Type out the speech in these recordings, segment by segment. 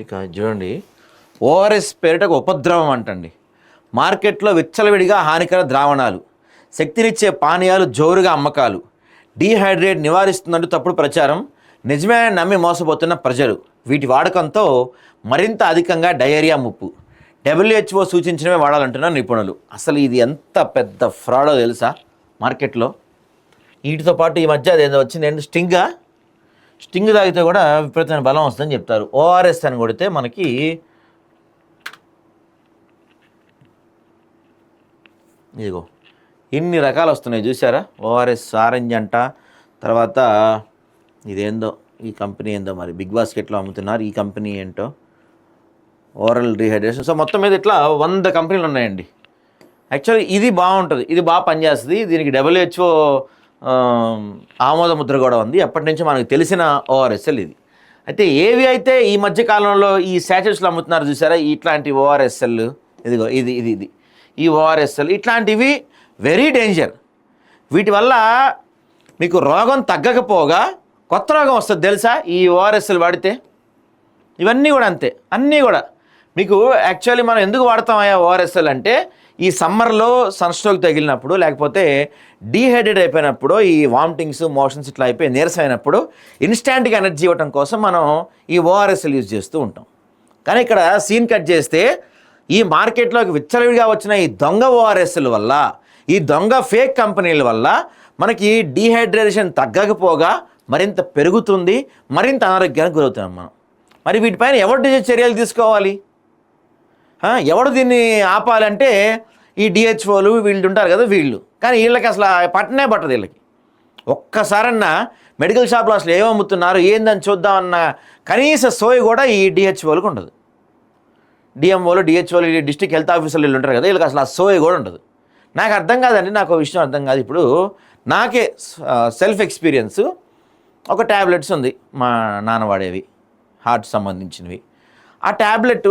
Next చూడండి. ORS పేరిట ఉపద్రవం అంటండి. మార్కెట్లో విచ్చలవిడిగా హానికర ద్రావణాలు శక్తినిచ్చే పానీయాలు జోరుగా అమ్మకాలు డీహైడ్రేట్ నివారిస్తుందంటూ తప్పుడు ప్రచారం నిజమే నమ్మి మోసపోతున్న ప్రజలు. వీటి వాడకంతో మరింత అధికంగా డయేరియా ముప్పు. డబ్ల్యూహెచ్ఓ సూచించినవే వాడాలంటున్నారు నిపుణులు. అసలు ఇది ఎంత పెద్ద ఫ్రాడో తెలుసా మార్కెట్లో? వీటితో పాటు ఈ మధ్య అదేదో వచ్చింది ఏంటి? స్టింగా? స్టింగ్ తాగితే కూడా విపరీతమైన బలం వస్తుందని చెప్తారు. ఓఆర్ఎస్ అని కొడితే మనకి ఇదిగో ఇన్ని రకాలు వస్తున్నాయి. చూసారా ఓఆర్ఎస్ ఆరెంజ్ అంట. తర్వాత ఇదేందో ఈ కంపెనీ ఏందో మరి? బిగ్ బాస్కెట్లో అమ్ముతున్నారు. ఈ కంపెనీ ఏంటో? Oral rehydration. సో మొత్తం మీద ఇట్లా వంద కంపెనీలు ఉన్నాయండి. యాక్చువల్లీ ఇది బాగుంటుంది. ఇది బాగా పనిచేస్తుంది. దీనికి డబ్ల్యూహెచ్ఓ ఆమోద ముద్ర కూడా ఉంది. ఎప్పటి నుంచో మనకు తెలిసిన ఓఆర్ఎస్ఎల్ ఇది. అయితే ఏవి అయితే ఈ మధ్య కాలంలో ఈ శాచెట్స్లో అమ్ముతున్నారు చూసారా? ఇట్లాంటి ఓఆర్ఎస్ఎల్ ఇదిగో ఇది ఇది ఇది. ఈ ఓఆర్ఎస్ఎల్ ఇట్లాంటివి వెరీ డేంజర్ వీటి వల్ల మీకు రోగం తగ్గకపోగా కొత్త రోగం వస్తుంది తెలుసా? ఈ ఓఆర్ఎస్ఎల్ వాడితే. ఇవన్నీ కూడా అంతే. అన్నీ కూడా. మీకు యాక్చువల్లీ మనం ఎందుకు వాడతామయ్యా ఓఆర్ఎస్ఎల్ అంటే ఈ సమ్మర్లో సన్ స్ట్రోక్ తగిలినప్పుడు లేకపోతే డీహైడ్రేట్ అయిపోయినప్పుడు ఈ వామిటింగ్స్ మోషన్స్ ఇట్లా అయిపోయి నీరసమైనప్పుడు అయినప్పుడు ఇన్స్టాంట్గా ఎనర్జీ ఇవ్వటం కోసం మనం ఈ ఓఆర్ఎస్ఎల్ యూజ్ చేస్తూ ఉంటాం. కానీ ఇక్కడ సీన్ కట్ చేస్తే ఈ మార్కెట్లోకి విచ్చలవిడిగా వచ్చిన ఈ దొంగ ఓఆర్ఎస్ఎల్ వల్ల ఈ దొంగ ఫేక్ కంపెనీల వల్ల మనకి డీహైడ్రేషన్ తగ్గకపోగా మరింత పెరుగుతుంది మరింత అనారోగ్యానికి గురవుతున్నాం మనం. మరి వీటిపైన ఎవరి చర్యలు తీసుకోవాలి? ఎవడు దీన్ని ఆపాలంటే ఈ డిహెచ్ఓలు వీళ్ళు ఉంటారు కదా వీళ్ళు. కానీ వీళ్ళకి అసలు పట్టనే పట్టదు వీళ్ళకి. ఒక్కసారన్నా మెడికల్ షాప్లో అసలు ఏమమ్ముతున్నారు ఏందని చూద్దామన్న కనీస సోయి కూడా ఈ డిహెచ్ఓలకు ఉండదు. డిఎంఓలు డిహెచ్ఓలు డిస్ట్రిక్ట్ హెల్త్ ఆఫీసర్లు వీళ్ళు ఉంటారు కదా వీళ్ళకి అసలు ఆ సోయి కూడా ఉండదు. నాకు అర్థం కాదండి నాకు విషయం అర్థం కాదు ఇప్పుడు. నాకే సెల్ఫ్ ఎక్స్పీరియన్స్ ఒక ట్యాబ్లెట్స్ ఉంది మా నాన్న వాడేవి హార్ట్ సంబంధించినవి. ఆ ట్యాబ్లెట్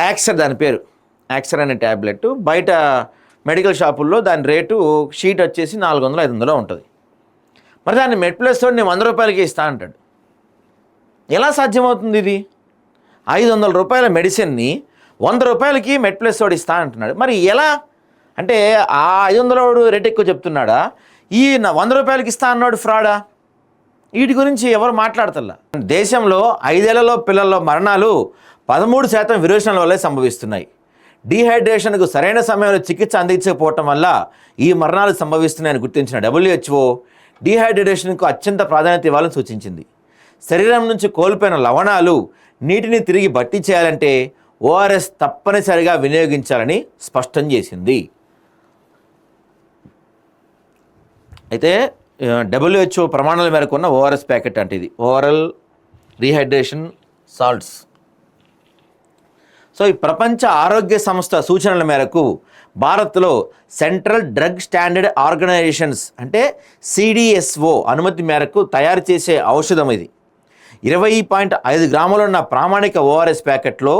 యాక్సర్ దాని పేరు. యాక్సర్ అనే ట్యాబ్లెట్ బయట మెడికల్ షాపుల్లో దాని రేటు షీట్ వచ్చేసి నాలుగు వందలు ఐదు వందలు ఉంటుంది. మరి దాన్ని మెడ్ నేను వంద రూపాయలకి ఇస్తా అంటాడు. ఎలా సాధ్యమవుతుంది ఇది? ఐదు వందల రూపాయల మెడిసిన్ని వంద రూపాయలకి మెడ్ ప్లస్ తోడు ఇస్తా అంటున్నాడు. మరి ఎలా? అంటే ఆ ఐదు వందల రేట్ ఎక్కువ చెప్తున్నాడా? ఈ వంద రూపాయలకి ఇస్తా అన్నాడు ఫ్రాడా వీటి గురించి ఎవరు మాట్లాడతల్లా? దేశంలో ఐదేళ్ళలో పిల్లల్లో మరణాలు పదమూడు శాతం విరోచనాల వల్లే సంభవిస్తున్నాయి. డీహైడ్రేషన్కు సరైన సమయంలో చికిత్స అందించకపోవటం వల్ల ఈ మరణాలు సంభవిస్తున్నాయని గుర్తించిన డబ్ల్యూహెచ్ఓ డీహైడ్రేషన్కు అత్యంత ప్రాధాన్యత ఇవ్వాలని సూచించింది. శరీరం నుంచి కోల్పోయిన లవణాలు నీటిని తిరిగి భర్తీ చేయాలంటే ఓఆర్ఎస్ తప్పనిసరిగా వినియోగించాలని స్పష్టం చేసింది. అయితే డబ్ల్యూహెచ్ఓ ప్రమాణాల మేరకు ఉన్న ఓఆర్ఎస్ ప్యాకెట్ అంటే ఇది ఓవరల్ రీహైడ్రేషన్ సాల్ట్స్. సో ఈ ప్రపంచ ఆరోగ్య సంస్థ సూచనల మేరకు భారత్లో సెంట్రల్ డ్రగ్ స్టాండర్డ్ ఆర్గనైజేషన్స్ అంటే సిడిఎస్ఓ అనుమతి మేరకు తయారు చేసే ఔషధం ఇది. ఇరవై పాయింట్ ఐదు గ్రాములున్న ప్రామాణిక ఓఆర్ఎస్ ప్యాకెట్లో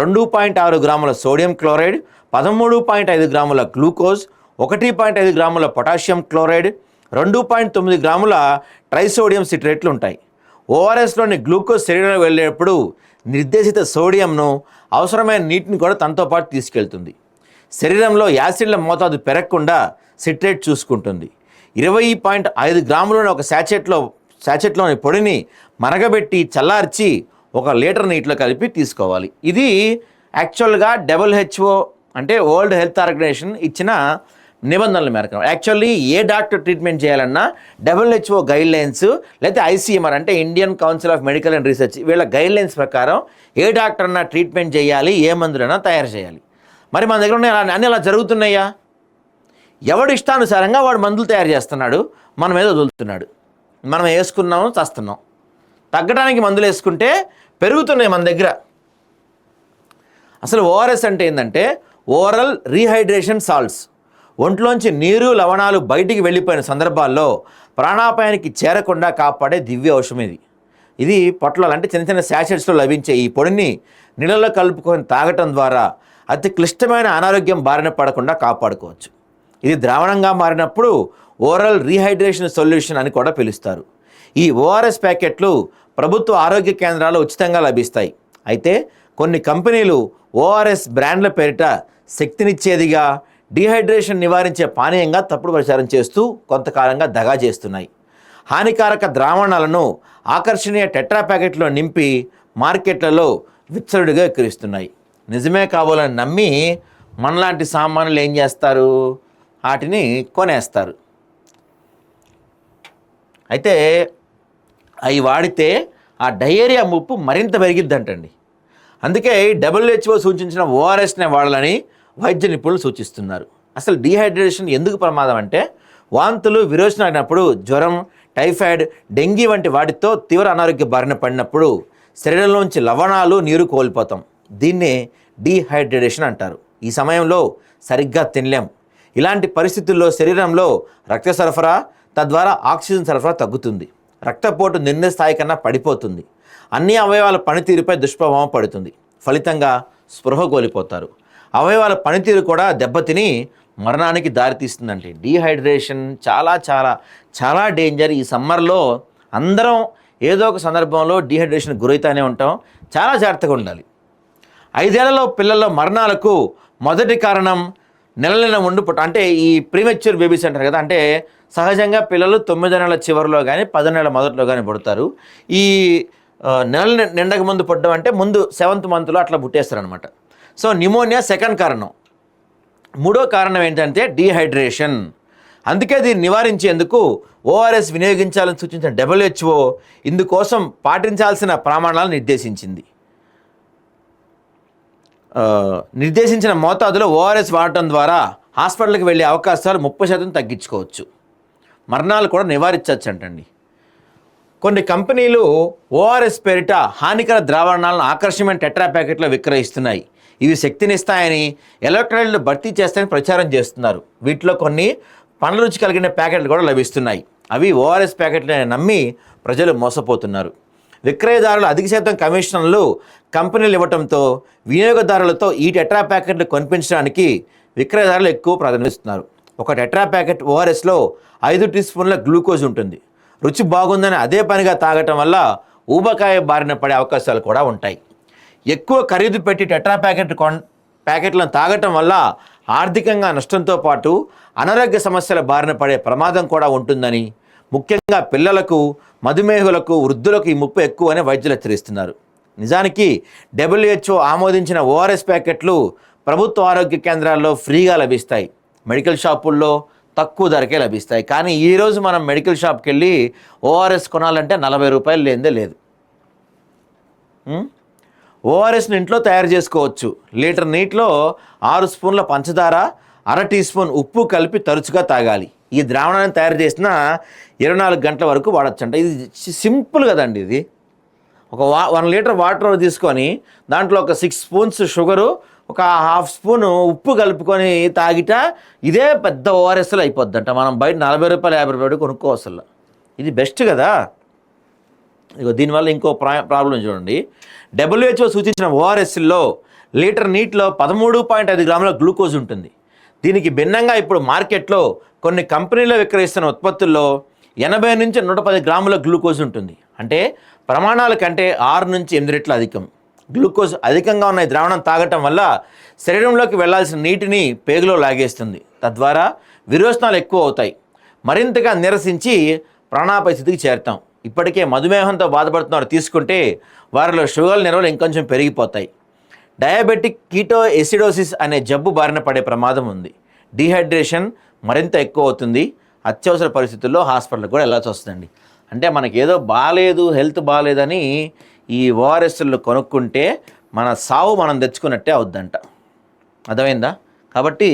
రెండు పాయింట్ ఆరు గ్రాముల సోడియం క్లోరైడ్ పదమూడు పాయింట్ ఐదు గ్రాముల గ్లూకోజ్ ఒకటి పాయింట్ ఐదు గ్రాముల పొటాషియం క్లోరైడ్ రెండు పాయింట్ తొమ్మిది గ్రాముల ట్రైసోడియం సిట్రేట్లు ఉంటాయి. ఓఆర్ఎస్లోని గ్లూకోజ్ శరీరంలో వెళ్ళేటప్పుడు నిర్దేశిత సోడియంను అవసరమైన నీటిని కూడా తనతో పాటు తీసుకెళ్తుంది. శరీరంలో యాసిడ్ల మోతాదు పెరగకుండా సిట్రేట్ చూసుకుంటుంది. ఇరవై పాయింట్ ఐదు గ్రాములను ఒక శాచెట్లో శాచెట్లోని పొడిని మరగబెట్టి చల్లార్చి ఒక లీటర్ నీటిలో కలిపి తీసుకోవాలి. ఇది యాక్చువల్గా డబ్ల్యూహెచ్ఓ అంటే వరల్డ్ హెల్త్ ఆర్గనైజేషన్ ఇచ్చిన నిబంధనల మేరకు. యాక్చువల్లీ ఏ డాక్టర్ ట్రీట్మెంట్ చేయాలన్నా డబ్ల్యూహెచ్ఓ గైడ్ లైన్స్ లేకపోతే ఐసీఎంఆర్ అంటే Indian council of medical and research వీళ్ళ గైడ్ లైన్స్ ప్రకారం ఏ డాక్టర్ అన్నా ట్రీట్మెంట్ చేయాలి ఏ మందులైనా తయారు చేయాలి. మరి మన దగ్గర ఉన్న అన్ని అలా జరుగుతున్నాయా? ఎవడు ఇష్టానుసారంగా వాడు మందులు తయారు చేస్తున్నాడు మన మీద వదులుతున్నాడు. మనం వేసుకున్నాము చస్తున్నాం. తగ్గడానికి మందులు వేసుకుంటే పెరుగుతున్నాయి మన దగ్గర. అసలు ఓఆర్ఎస్ అంటే ఏంటంటే ఓరల్ రీహైడ్రేషన్ సాల్ట్స్. ఒంట్లోంచి నీరు లవణాలు బయటికి వెళ్ళిపోయిన సందర్భాల్లో ప్రాణాపాయానికి చేరకుండా కాపాడే దివ్య ఔషధం ఇది. ఇది పొట్లాలు అంటే చిన్న చిన్న శాషెట్స్లో లభించే ఈ పొడిని నీళ్ళలో కలుపుకొని తాగటం ద్వారా అతి క్లిష్టమైన అనారోగ్యం బారిన పడకుండా కాపాడుకోవచ్చు. ఇది ద్రావణంగా మారినప్పుడు ఓరల్ రీహైడ్రేషన్ సొల్యూషన్ అని కూడా పిలుస్తారు. ఈ ఓఆర్ఎస్ ప్యాకెట్లు ప్రభుత్వ ఆరోగ్య కేంద్రాలు ఉచితంగా లభిస్తాయి. అయితే కొన్ని కంపెనీలు ఓఆర్ఎస్ బ్రాండ్ల పేరిట శక్తినిచ్చేదిగా డీహైడ్రేషన్ నివారించే పానీయంగా తప్పుడు ప్రచారం చేస్తూ కొంతకాలంగా దగా చేస్తున్నాయి. హానికారక ద్రావణాలను ఆకర్షణీయ టెట్రా ప్యాకెట్లో నింపి మార్కెట్లలో విచ్చరుడిగా ఎక్కిరిస్తున్నాయి నిజమే కావాలని నమ్మి మనలాంటి సామాన్యులు ఏం చేస్తారు? వాటిని కొనేస్తారు. అయితే అవి వాడితే ఆ డయేరియా ముప్పు మరింత పెరిగిద్దంటండి. అందుకే డబ్ల్యూహెచ్ఓ సూచించిన ఓఆర్ఎస్నే వాడాలని వైద్య నిపుణులు సూచిస్తున్నారు. అసలు డీహైడ్రేషన్ ఎందుకు ప్రమాదం అంటే వాంతులు విరోచన అయినప్పుడు జ్వరం టైఫాయిడ్ డెంగీ వంటి వాటితో తీవ్ర అనారోగ్య బారిన పడినప్పుడు శరీరంలోంచి లవణాలు నీరు కోల్పోతాం. దీన్నే డీహైడ్రేషన్ అంటారు. ఈ సమయంలో సరిగ్గా తినలేం. ఇలాంటి పరిస్థితుల్లో శరీరంలో రక్త సరఫరా తద్వారా ఆక్సిజన్ సరఫరా తగ్గుతుంది. రక్తపోటు నిర్ణయ స్థాయి కన్నా పడిపోతుంది. అన్ని అవయవాల పనితీరుపై దుష్ప్రభావం పడుతుంది. ఫలితంగా స్పృహ కోల్పోతారు. అవయవాల పనితీరు కూడా దెబ్బతిని మరణానికి దారితీస్తుందండి. డీహైడ్రేషన్ చాలా చాలా చాలా డేంజర్ ఈ సమ్మర్లో అందరం ఏదో ఒక సందర్భంలో డీహైడ్రేషన్ గురవుతూనే ఉంటాం. చాలా జాగ్రత్తగా ఉండాలి. ఐదేళ్ళలో పిల్లల మరణాలకు మొదటి కారణం నెల నెల ఉండి పుట్ట అంటే ఈ ప్రీమెచ్యూర్ బేబీస్ అంటారు కదా అంటే సహజంగా పిల్లలు తొమ్మిది నెలల చివరిలో కానీ పది నెలల మొదట్లో కానీ పుడతారు. ఈ నెల నిండక ముందు పుట్టడం అంటే ముందు సెవెంత్ మంత్లో అట్లా పుట్టేస్తారు సో నిమోనియా సెకండ్ కారణం. మూడో కారణం ఏంటంటే డీహైడ్రేషన్. అందుకే దీన్ని నివారించేందుకు ఓఆర్ఎస్ వినియోగించాలని సూచించిన డబ్ల్యూహెచ్ఓ ఇందుకోసం పాటించాల్సిన ప్రమాణాలను నిర్దేశించింది. నిర్దేశించిన మోతాదులో ఓఆర్ఎస్ వాడటం ద్వారా హాస్పిటల్కి వెళ్ళే అవకాశాలు ముప్పై శాతం తగ్గించుకోవచ్చు. మరణాలు కూడా నివారించవచ్చు అంటండి కొన్ని కంపెనీలు ఓఆర్ఎస్ పేరిట హానికర ద్రావణాలను ఆకర్షమైన టెట్రా ప్యాకెట్లో విక్రయిస్తున్నాయి. ఇవి శక్తినిస్తాయని ఎలక్ట్రానిక్లు భర్తీ చేస్తాయని ప్రచారం చేస్తున్నారు. వీటిలో కొన్ని పండ్ల రుచి కలిగిన ప్యాకెట్లు కూడా లభిస్తున్నాయి. అవి ఓఆర్ఎస్ ప్యాకెట్లని నమ్మి ప్రజలు మోసపోతున్నారు. విక్రయదారులు అధిక శాతం కమిషన్లు కంపెనీలు ఇవ్వడంతో వినియోగదారులతో ఈ టెట్రా ప్యాకెట్లు కొనిపించడానికి విక్రయదారులు ఎక్కువ ప్రాధాన్యమిస్తున్నారు ఒక టెట్రా ప్యాకెట్ ఓఆర్ఎస్లో ఐదు టీ స్పూన్ల గ్లూకోజ్ ఉంటుంది. రుచి బాగుందని అదే పనిగా తాగటం వల్ల ఊబకాయ బారిన పడే అవకాశాలు కూడా ఉంటాయి. ఎక్కువ ఖరీదు పెట్టి టెట్రా ప్యాకెట్ కొన్ ప్యాకెట్లను తాగటం వల్ల ఆర్థికంగా నష్టంతో పాటు అనారోగ్య సమస్యల బారిన పడే ప్రమాదం కూడా ఉంటుందని ముఖ్యంగా పిల్లలకు మధుమేహులకు వృద్ధులకు ఈ ముప్పు ఎక్కువ అని వైద్యులు హెచ్చరిస్తున్నారు. నిజానికి డబ్ల్యూహెచ్ఓ ఆమోదించిన ఓఆర్ఎస్ ప్యాకెట్లు ప్రభుత్వ ఆరోగ్య కేంద్రాల్లో ఫ్రీగా లభిస్తాయి. మెడికల్ షాపుల్లో తక్కువ ధరకే లభిస్తాయి. కానీ ఈరోజు మనం మెడికల్ షాప్కి వెళ్ళి ఓఆర్ఎస్ కొనాలంటే నలభై రూపాయలు లేనిదే లేదు. ఓఆర్ఎస్ని ఇంట్లో తయారు చేసుకోవచ్చు. లీటర్ నీటిలో ఆరు స్పూన్ల పంచదార అర టీ స్పూన్ ఉప్పు కలిపి తరచుగా తాగాలి. ఈ ద్రావణాన్ని తయారు చేసిన ఇరవై నాలుగు గంటల వరకు వాడచ్చు అంట ఇది సింపుల్ కదండి ఇది. ఒక వా వన్ లీటర్ వాటర్ తీసుకొని దాంట్లో ఒక సిక్స్ స్పూన్స్ షుగరు ఒక హాఫ్ స్పూన్ ఉప్పు కలుపుకొని తాగిట ఇదే పెద్ద ఓఆర్ఎస్లు అయిపోద్దంట. మనం బయట నలభై రూపాయలు యాభై రూపాయలు కొనుక్కోవసలు ఇది బెస్ట్ కదా. ఇగో దీనివల్ల ఇంకో ప్రా ప్రాబ్లం చూడండి. డబ్ల్యూహెచ్ఓ సూచించిన ఓఆర్ఎస్లో లీటర్ నీటిలో పదమూడు పాయింట్ ఐదు గ్రాముల గ్లూకోజ్ ఉంటుంది. దీనికి భిన్నంగా ఇప్పుడు మార్కెట్లో కొన్ని కంపెనీలు విక్రయిస్తున్న ఉత్పత్తుల్లో ఎనభై నుంచి నూట పది గ్రాముల గ్లూకోజ్ ఉంటుంది. అంటే ప్రమాణాల కంటే ఆరు నుంచి ఎనిమిది రెట్లు అధికం. గ్లూకోజ్ అధికంగా ఉన్న ఈ ద్రావణం తాగటం వల్ల శరీరంలోకి వెళ్ళాల్సిన నీటిని పేగులో లాగేస్తుంది. తద్వారా విరోచనాలు ఎక్కువ అవుతాయి. మరింతగా నిరసించి ప్రాణాపరిస్థితికి చేరుతాం. ఇప్పటికే మధుమేహంతో బాధపడుతున్నారు. తీసుకుంటే వారిలో షుగర్ నిల్వలు ఇంకొంచెం పెరిగిపోతాయి. డయాబెటిక్ కీటో ఎసిడోసిస్ అనే జబ్బు బారిన పడే ప్రమాదం ఉంది. డీహైడ్రేషన్ మరింత ఎక్కువ అవుతుంది. అత్యవసర పరిస్థితుల్లో హాస్పిటల్కి కూడా వెళ్ళాల్సి వస్తుందండి. అంటే మనకి ఏదో బాగాలేదు హెల్త్ బాగాలేదని ఈ ఓఆర్ఎస్లు కొనుక్కుంటే మన సావు మనం తెచ్చుకున్నట్టే అవుద్దంట. అర్థమైందా? కాబట్టి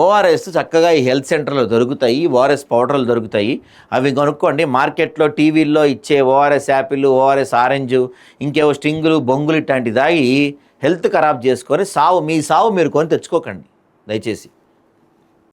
ఓఆర్ఎస్ చక్కగా ఈ హెల్త్ సెంటర్లో దొరుకుతాయి ఓఆర్ఎస్ పౌడర్లు దొరుకుతాయి. అవి కొనుక్కోండి. మార్కెట్లో టీవీల్లో ఇచ్చే ఓఆర్ఎస్ యాపిల్ ఓఆర్ఎస్ ఆరెంజ్ ఇంకేవో స్టింగులు బొంగులు ఇట్లాంటి దాగి హెల్త్ ఖరాబ్ చేసుకొని సావు మీ సావు మీరు కొని తెచ్చుకోకండి. దయచేసి.